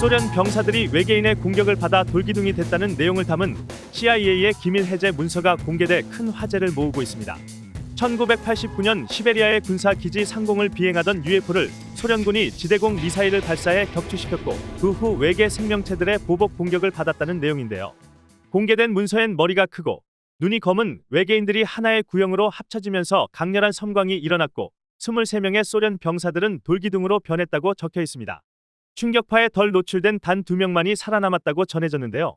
소련 병사들이 외계인의 공격을 받아 돌기둥이 됐다는 내용을 담은 CIA의 기밀 해제 문서가 공개돼 큰 화제를 모으고 있습니다. 1989년 시베리아의 군사 기지 상공을 비행하던 UFO를 소련군이 지대공 미사일을 발사해 격추시켰고 그 후 외계 생명체들의 보복 공격을 받았다는 내용인데요. 공개된 문서엔 머리가 크고 눈이 검은 외계인들이 하나의 구형으로 합쳐지면서 강렬한 섬광이 일어났고 23명의 소련 병사들은 돌기둥으로 변했다고 적혀 있습니다. 충격파에 덜 노출된 단 두 명만이 살아남았다고 전해졌는데요.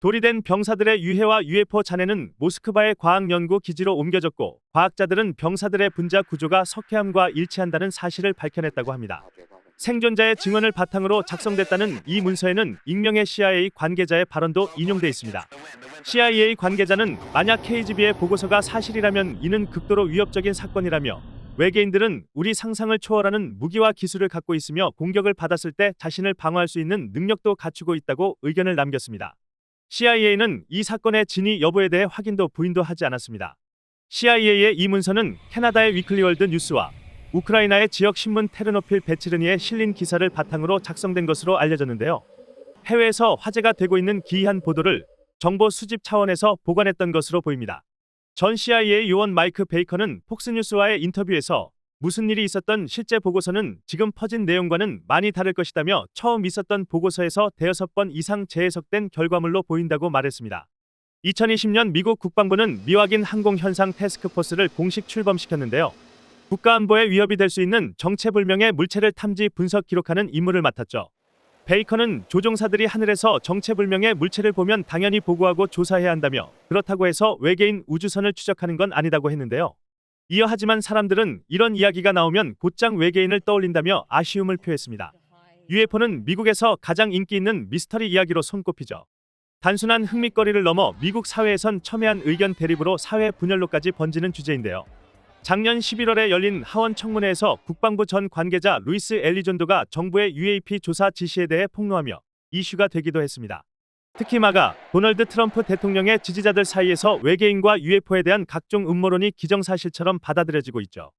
돌이 된 병사들의 유해와 UFO 잔해는 모스크바의 과학연구 기지로 옮겨졌고 과학자들은 병사들의 분자 구조가 석회암과 일치한다는 사실을 밝혀냈다고 합니다. 생존자의 증언을 바탕으로 작성됐다는 이 문서에는 익명의 CIA 관계자의 발언도 인용돼 있습니다. CIA 관계자는 만약 KGB의 보고서가 사실이라면 이는 극도로 위협적인 사건이라며 외계인들은 우리 상상을 초월하는 무기와 기술을 갖고 있으며 공격을 받았을 때 자신을 방어할 수 있는 능력도 갖추고 있다고 의견을 남겼습니다. CIA는 이 사건의 진위 여부에 대해 확인도 부인도 하지 않았습니다. CIA의 이 문서는 캐나다의 위클리월드 뉴스와 우크라이나의 지역 신문 테르노필 베치르니에 실린 기사를 바탕으로 작성된 것으로 알려졌는데요. 해외에서 화제가 되고 있는 기이한 보도를 정보 수집 차원에서 보관했던 것으로 보입니다. 전 CIA 요원 마이크 베이커는 폭스뉴스와의 인터뷰에서 무슨 일이 있었던 실제 보고서는 지금 퍼진 내용과는 많이 다를 것이다며 처음 있었던 보고서에서 대여섯 번 이상 재해석된 결과물로 보인다고 말했습니다. 2020년 미국 국방부는 미확인 항공 현상 테스크포스를 공식 출범시켰는데요. 국가안보에 위협이 될 수 있는 정체불명의 물체를 탐지 분석 기록하는 임무를 맡았죠. 베이커는 조종사들이 하늘에서 정체불명의 물체를 보면 당연히 보고하고 조사해야 한다며 그렇다고 해서 외계인 우주선을 추적하는 건 아니다고 했는데요. 이어 하지만 사람들은 이런 이야기가 나오면 곧장 외계인을 떠올린다며 아쉬움을 표했습니다. UFO는 미국에서 가장 인기 있는 미스터리 이야기로 손꼽히죠. 단순한 흥미거리를 넘어 미국 사회에선 첨예한 의견 대립으로 사회 분열로까지 번지는 주제인데요. 작년 11월에 열린 하원 청문회에서 국방부 전 관계자 루이스 엘리존도가 정부의 UAP 조사 지시에 대해 폭로하며 이슈가 되기도 했습니다. 특히 마가 도널드 트럼프 대통령의 지지자들 사이에서 외계인과 UFO에 대한 각종 음모론이 기정사실처럼 받아들여지고 있죠.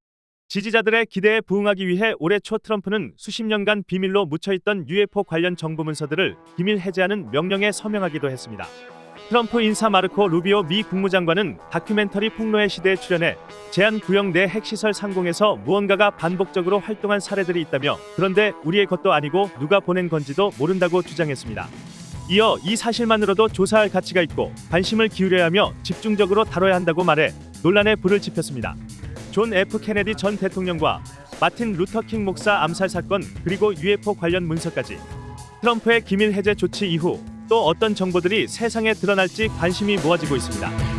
지지자들의 기대에 부응하기 위해 올해 초 트럼프는 수십 년간 비밀로 묻혀있던 UFO 관련 정부 문서들을 비밀 해제하는 명령에 서명하기도 했습니다. 트럼프 인사 마르코 루비오 미 국무장관은 다큐멘터리 폭로의 시대에 출연해 제한 구역 내 핵시설 상공에서 무언가가 반복적으로 활동한 사례들이 있다며 그런데 우리의 것도 아니고 누가 보낸 건지도 모른다고 주장했습니다. 이어 이 사실만으로도 조사할 가치가 있고 관심을 기울여야 하며 집중적으로 다뤄야 한다고 말해 논란에 불을 지폈습니다. 존 F 케네디 전 대통령과 마틴 루터킹 목사 암살 사건 그리고 UFO 관련 문서까지 트럼프의 기밀 해제 조치 이후 또 어떤 정보들이 세상에 드러날지 관심이 모아지고 있습니다.